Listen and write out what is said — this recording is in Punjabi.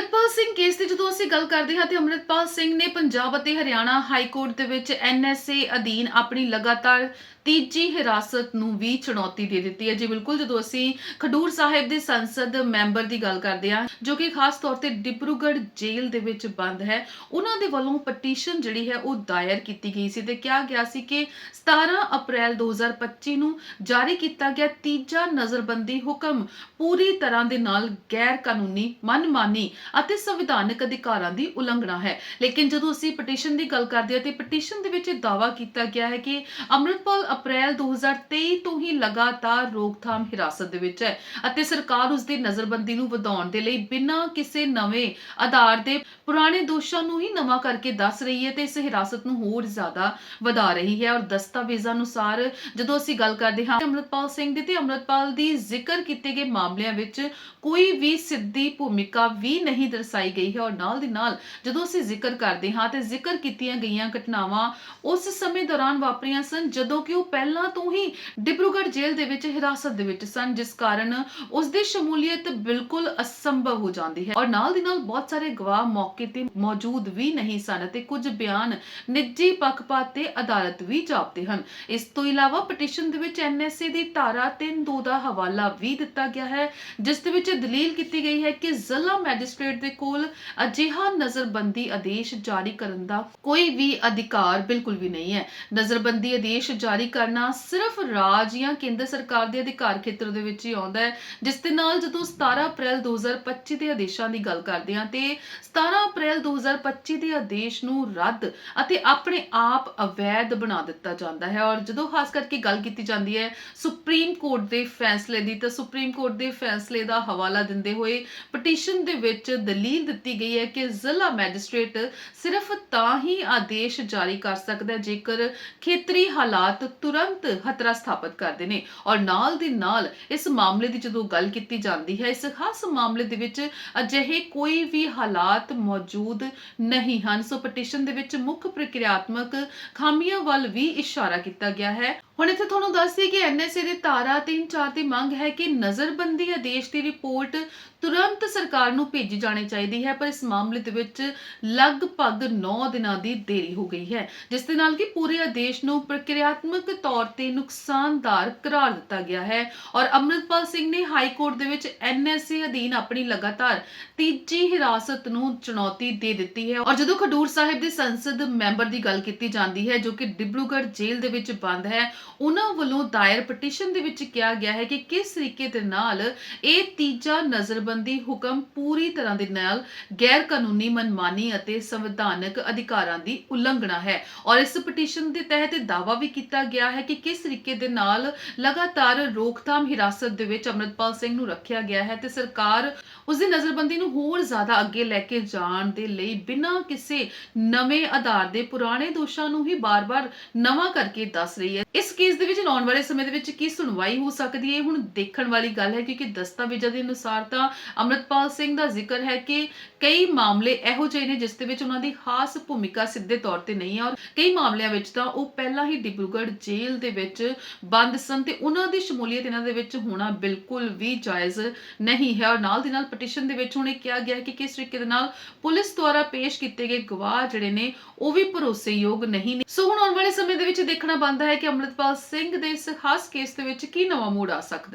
ਅੰਮ੍ਰਿਤਪਾਲ ਸਿੰਘ ਕੇਸ ਦੀ ਜਦੋਂ ਅਸੀਂ ਗੱਲ ਕਰਦੇ ਹਾਂ ਤੇ ਅੰਮ੍ਰਿਤਪਾਲ ਸਿੰਘ ਨੇ ਪੰਜਾਬ ਅਤੇ ਹਰਿਆਣਾ ਹਾਈ ਕੋਰਟ ਦੇ ਵਿੱਚ ਐਨਐਸਏ ਅਧੀਨ ਆਪਣੀ ਲਗਾਤਾਰ ਤੀਜੀ ਹਿਰਾਸਤ ਨੂੰ ਵੀ ਚੁਣੌਤੀ ਦੇ ਦਿੱਤੀ ਹੈ। ਜੀ ਬਿਲਕੁਲ, ਜਦੋਂ ਅਸੀਂ ਖਡੂਰ ਸਾਹਿਬ ਦੇ ਸੰਸਦ ਮੈਂਬਰ ਦੀ ਗੱਲ ਕਰਦੇ ਹਾਂ, ਜੋ ਕਿ ਖਾਸ ਤੌਰ ਤੇ ਡਿਬਰੂਗੜ੍ਹ ਜੇਲ੍ਹ ਦੇ ਵਿੱਚ ਬੰਦ ਹੈ, ਉਹਨਾਂ ਦੇ ਵੱਲੋਂ ਪਟੀਸ਼ਨ ਜਿਹੜੀ ਹੈ ਉਹ ਦਾਇਰ ਕੀਤੀ ਗਈ ਸੀ ਤੇ ਕਿਹਾ ਗਿਆ ਸੀ ਕਿ 17 ਅਪ੍ਰੈਲ 2025 ਨੂੰ ਜਾਰੀ ਕੀਤਾ ਗਿਆ ਤੀਜਾ ਨਜ਼ਰਬੰਦੀ ਹੁਕਮ ਪੂਰੀ ਤਰ੍ਹਾਂ ਦੇ ਨਾਲ ਗੈਰ ਕਾਨੂੰਨੀ ਮਨਮਾਨੀ ਅਤੇ ਸੰਵਿਧਾਨਕ ਅਧਿਕਾਰਾਂ ਦੀ ਉਲੰਘਣਾ ਹੈ। ਲੇਕਿਨ ਜਦੋਂ ਅਸੀਂ ਪਟੀਸ਼ਨ ਦੀ ਗੱਲ ਕਰਦੇ ਹਾਂ ਤੇ ਪਟੀਸ਼ਨ ਦੇ ਵਿੱਚ ਇਹ ਦਾਅਵਾ ਕੀਤਾ ਗਿਆ ਹੈ ਕਿ ਅੰਮ੍ਰਿਤਪਾਲ ਅਪ੍ਰੈਲ 2023 ਤੋਂ ਹੀ ਲਗਾਤਾਰ ਰੋਕਥਾਮ ਹਿਰਾਸਤ ਦੇ ਵਿੱਚ ਹੈ ਅਤੇ ਸਰਕਾਰ ਉਸ ਦੀ ਨਜ਼ਰਬੰਦੀ ਨੂੰ ਵਧਾਉਣ ਦੇ ਲਈ ਬਿਨਾਂ ਕਿਸੇ ਨਵੇਂ ਆਧਾਰ ਦੇ ਪੁਰਾਣੇ ਦੋਸ਼ਾਂ ਨੂੰ ਹੀ ਨਵਾਂ ਕਰਕੇ ਦੱਸ ਰਹੀ ਹੈ ਤੇ ਇਸ ਹਿਰਾਸਤ ਨੂੰ ਹੋਰ ਜ਼ਿਆਦਾ ਵਧਾ ਰਹੀ ਹੈ ਔਰ ਦਸਤਾਵੇਜ਼ਾਂ ਅਨੁਸਾਰ ਜਦੋਂ ਅਸੀਂ ਗੱਲ ਕਰਦੇ ਹਾਂ ਅੰਮ੍ਰਿਤਪਾਲ ਸਿੰਘ ਦੀ ਤੇ ਅੰਮ੍ਰਿਤਪਾਲ ਦੀ ਜ਼ਿਕਰ ਕੀਤੇ ਗਏ ਮਾਮਲਿਆਂ ਵਿੱਚ ਕੋਈ ਵੀ ਸਿੱਧੀ ਭੂਮਿਕਾ ਵੀ ਨਹੀਂ ਦਰਸਾਈ ਗਈ ਹੈ ਔਰ ਨਾਲ ਦੀ ਨਾਲ ਜਦੋਂ ਅਸੀਂ ਜ਼ਿਕਰ ਕਰਦੇ ਹਾਂ ਤੇ ਜ਼ਿਕਰ ਕੀਤੀਆਂ ਗਈਆਂ ਘਟਨਾਵਾਂ ਉਸ ਸਮੇਂ ਦੌਰਾਨ ਵਾਪਰੀਆਂ ਸਨ, ਜਦੋਂ ਕਿ ਉਹ ਪਹਿਲਾਂ ਤੋਂ ਹੀ ਡਿਬਰੂਗੜ੍ਹ ਜੇਲ੍ਹ ਦੇ ਵਿੱਚ ਹਿਰਾਸਤ ਦੇ ਵਿੱਚ ਸਨ, ਜਿਸ ਕਾਰਨ ਉਸ ਦੀ ਸ਼ਮੂਲੀਅਤ ਬਿਲਕੁਲ ਅਸੰਭਵ ਹੋ ਜਾਂਦੀ ਹੈ। ਔਰ ਨਾਲ ਦੀ ਨਾਲ ਬਹੁਤ ਸਾਰੇ ਗਵਾਹ ਮੌਕੇ ਤੇ ਮੌਜੂਦ ਵੀ ਨਹੀਂ ਸਨ ਅਤੇ ਕੁਝ ਬਿਆਨ ਨਿੱਜੀ ਪੱਖਪਾਤ ਤੇ ਅਦਾਲਤ ਵੀ ਜਾਪਦੇ ਹਨ। ਇਸ ਤੋਂ ਇਲਾਵਾ ਪਟੀਸ਼ਨ ਦੇ ਵਿੱਚ ਐਨਐਸਏ ਦੀ ਧਾਰਾ 3.2 ਦਾ ਹਵਾਲਾ ਵੀ ਦਿੱਤਾ ਗਿਆ ਹੈ, ਜਿਸ ਦੇ ਵਿੱਚ ਦਲੀਲ ਕੀਤੀ ਗਈ ਹੈ ਕਿ ਜ਼ਿਲ੍ਹਾ ਮੈਜਿਸਟ੍ਰੇਟ ਦੇ ਕੋਲ ਅਜਿਹਾ ਨਜ਼ਰਬੰਦੀ ਆਦੇਸ਼ ਜਾਰੀ ਕਰਨ ਦਾ ਕੋਈ ਵੀ ਅਧਿਕਾਰ ਬਿਲਕੁਲ ਵੀ ਨਹੀਂ ਹੈ। ਨਜ਼ਰਬੰਦੀ ਆਦੇਸ਼ ਜਾਰੀ ਕਰਨਾ ਸਿਰਫ ਰਾਜ ਜਾਂ ਕੇਂਦਰ ਸਰਕਾਰ ਦੇ ਅਧਿਕਾਰ ਖੇਤਰ ਦੇ ਵਿੱਚ ਹੀ ਆਉਂਦਾ ਹੈ, ਜਿਸ ਦੇ ਨਾਲ ਜਦੋਂ 17 ਅਪ੍ਰੈਲ 2025 ਦੇ ਆਦੇਸ਼ਾਂ ਦੀ ਗੱਲ ਕਰਦੇ ਹਾਂ, ਤੇ 17 ਅਪ੍ਰੈਲ 2025 ਦੇ ਆਦੇਸ਼ ਨੂੰ ਰੱਦ ਅਤੇ ਆਪਣੇ ਆਪ ਅਵੈਧ ਬਣਾ ਦਿੱਤਾ ਜਾਂਦਾ ਹੈ। ਔਰ ਜਦੋਂ ਖਾਸ ਕਰਕੇ ਗੱਲ ਕੀਤੀ ਜਾਂਦੀ ਹੈ ਸੁਪਰੀਮ ਕੋਰਟ ਦੇ ਫੈਸਲੇ ਦੀ, ਤਾਂ ਸੁਪਰੀਮ ਕੋਰਟ ਦੇ ਫੈਸਲੇ ਦਾ ਹਵਾਲਾ ਦਿੰਦੇ ਹੋਏ ਪਟੀਸ਼ਨ ਦੇ ਵਿੱਚ ਦਲੀਲ ਦਿੱਤੀ ਗਈ ਹੈ ਕਿ ਜ਼ਿਲ੍ਹਾ ਮੈਜਿਸਟ੍ਰੇਟ ਸਿਰਫ ਤਾਂ ਹੀ ਆਦੇਸ਼ ਜਾਰੀ ਕਰ ਸਕਦਾ ਹੈ ਜੇਕਰ ਖੇਤਰੀ ਹਾਲਾਤ ਤੁਰੰਤ ਖਤਰਾ ਸਥਾਪਿਤ ਕਰਦੇ ਨੇ। ਔਰ ਨਾਲ ਦੀ ਨਾਲ ਇਸ ਮਾਮਲੇ ਦੀ ਜਦੋਂ ਗੱਲ ਕੀਤੀ ਜਾਂਦੀ ਹੈ, ਇਸ ਖਾਸ ਮਾਮਲੇ ਦੇ ਵਿੱਚ ਅਜਿਹੇ ਕੋਈ ਵੀ ਹਾਲਾਤ ਮੌਜੂਦ ਨਹੀਂ ਹਨ। ਸੋ ਪਟੀਸ਼ਨ ਦੇ ਵਿੱਚ ਮੁੱਖ ਪ੍ਰਕਿਰਿਆਤਮਕ ਖਾਮੀਆਂ ਵੱਲ ਵੀ ਇਸ਼ਾਰਾ ਕੀਤਾ ਗਿਆ ਹੈ। ਹੁਣ ਇੱਥੇ ਤੁਹਾਨੂੰ ਦੱਸ ਦਈਏ ਕਿ ਐਨਐਸਏ ਦੀ ਧਾਰਾ 3-4 ਦੀ ਮੰਗ ਹੈ ਕਿ ਨਜ਼ਰਬੰਦੀ ਆਦੇਸ਼ ਦੀ ਰਿਪੋਰਟ ਤੁਰੰਤ ਸਰਕਾਰ ਨੂੰ ਭੇਜੀ ਜਾਣੀ ਚਾਹੀਦੀ ਹੈ, ਪਰ ਇਸ ਮਾਮਲੇ ਦੇ ਵਿੱਚ ਲਗਭਗ 9 ਦਿਨਾਂ ਦੀ ਦੇਰੀ ਹੋ ਗਈ ਹੈ, ਜਿਸ ਦੇ ਨਾਲ ਕਿ ਪੂਰੇ ਆਦੇਸ਼ ਨੂੰ ਪ੍ਰਕਿਰਿਆਤਮਕ ਤੌਰ ਤੇ ਨੁਕਸਾਨਦਾਰ ਕਰਾਰ ਦਿੱਤਾ ਗਿਆ ਹੈ ਔਰ ਅੰਮ੍ਰਿਤਪਾਲ ਸਿੰਘ ਨੇ ਹਾਈ ਕੋਰਟ ਦੇ ਵਿੱਚ ਐਨਐਸਏ ਅਧੀਨ ਆਪਣੀ ਲਗਾਤਾਰ ਤੀਜੀ ਹਿਰਾਸਤ ਨੂੰ ਚੁਣੌਤੀ ਦੇ ਦਿੱਤੀ ਹੈ ਔਰ ਜਦੋਂ ਖਡੂਰ ਸਾਹਿਬ ਦੇ ਸੰਸਦ ਮੈਂਬਰ ਦੀ ਗੱਲ ਕੀਤੀ ਜਾਂਦੀ ਹੈ, ਜੋ ਕਿ ਡਿਬਰੂਗੜ੍ਹ ਜੇਲ੍ਹ ਦੇ ਵਿੱਚ ਬੰਦ ਹੈ, ਉਹਨਾਂ ਵੱਲੋਂ ਦਾਇਰ ਪਟੀਸ਼ਨ ਦੇ ਵਿੱਚ ਕਿਹਾ ਗਿਆ ਹੈ ਕਿ ਕਿਸ ਤਰੀਕੇ ਦੇ ਨਾਲ ਇਹ ਤੀਜਾ ਨਜ਼ਰਬੰਦੀ ਹੁਕਮ ਪੂਰੀ ਤਰ੍ਹਾਂ ਦੇ ਨਾਲ ਗੈਰ ਕਾਨੂੰਨੀ ਮਨਮਾਨੀ ਅਤੇ ਸੰਵਿਧਾਨਕ ਅਧਿਕਾਰਾਂ ਦੀ ਉਲੰਘਣਾ ਹੈ। ਔਰ ਇਸ ਪਟੀਸ਼ਨ ਦੇ ਤਹਿਤ ਇਹ ਵੀ ਕੀਤਾ ਗਿਆ ਹੈ ਕਿ ਕਿਸ ਤਰੀਕੇ ਦੇ ਨਾਲ ਲਗਾਤਾਰ ਰੋਕਥਾਮ ਹਿਰਾਸਤ ਦੇ ਵਿੱਚ ਅਮਰਿਤਪਾਲ ਸਿੰਘ ਨੂੰ ਰੱਖਿਆ ਗਿਆ ਹੈ ਤੇ ਸਰਕਾਰ ਉਸ ਦੀ ਨਜ਼ਰਬੰਦੀ ਨੂੰ ਹੋਰ ਜ਼ਿਆਦਾ ਅੱਗੇ ਲੈ ਕੇ ਜਾਣ ਦੇ ਲਈ ਬਿਨਾਂ ਕਿਸੇ ਨਵੇਂ ਆਧਾਰ ਦੇ ਪੁਰਾਣੇ ਦੋਸ਼ਾਂ ਨੂੰ ਹੀ ਬਾਰ-ਬਾਰ ਨਵਾਂ ਕਰਕੇ ਦੱਸ ਰਹੀ ਹੈ। ਇਸ ਕੇਸ ਦੇ ਵਿੱਚ ਆਉਣ ਵਾਲੇ ਸਮੇਂ ਦੇ ਵਿੱਚ ਕੀ ਸੁਣਵਾਈ ਹੋ ਸਕਦੀ ਹੈ? ਹੁਣ ਦੇਖਣ ਵਾਲੀ ਗੱਲ ਹੈ ਕਿਉਂਕਿ ਦਸਤਾਵੇਜ਼ਾਂ ਦੇ ਅਨੁਸਾਰ ਤਾਂ ਅਮਰਿਤਪਾਲ ਸਿੰਘ ਦਾ ਜ਼ਿਕਰ ਹੈ ਕਿ ਕਈ ਮਾਮਲੇ ਇਹੋ ਜਿਹੇ ਨੇ ਜਿਸ ਦੇ ਵਿੱਚ ਉਹਨਾਂ ਦੀ ਖਾਸ ਭੂਮਿਕਾ ਸਿੱਧੇ ਤੌਰ ਤੇ ਨਹੀਂ ਹੈ ਔਰ ਕਈ ਮਾਮਲਿਆਂ ਵਿੱਚ ਤਾਂ ਉਹ ਪਹਿਲਾਂ ਹੀ ਡਿਬਰੂਗੜ੍ਹ ਜੇਲ੍ਹ ਦੇ ਵਿੱਚ ਬੰਦ ਸਨ ਤੇ ਉਹਨਾਂ ਦੀ ਸ਼ਮੂਲੀਅਤ ਇਹਨਾਂ ਦੇ ਵਿੱਚ ਹੋਣਾ ਬਿਲਕੁਲ ਵੀ ਜਾਇਜ਼ ਨਹੀਂ ਹੈ। ਔਰ ਨਾਲ ਦੀ ਨਾਲ ਪਟੀਸ਼ਨ ਦੇ ਵਿੱਚ ਹੁਣ ਇਹ ਕਿਹਾ ਗਿਆ ਕਿ ਕਿਸ ਤਰੀਕੇ ਦੇ ਨਾਲ ਪੁਲਿਸ ਦੁਆਰਾ ਪੇਸ਼ ਕੀਤੇ ਗਏ ਗਵਾਹ ਜਿਹੜੇ ਨੇ, ਉਹ ਵੀ ਭਰੋਸੇਯੋਗ ਨਹੀਂ ਨੇ। ਸੋ ਹੁਣ ਆਉਣ ਵਾਲੇ ਸਮੇਂ ਦੇ ਵਿੱਚ ਦੇਖਣਾ ਬਣਦਾ ਹੈ ਕਿ ਅੰਮ੍ਰਿਤਪਾਲ ਸਿੰਘ ਦੇ ਇਸ ਖਾਸ ਕੇਸ ਦੇ ਵਿੱਚ ਕੀ ਨਵਾਂ ਮੋੜ ਆ ਸਕਦਾ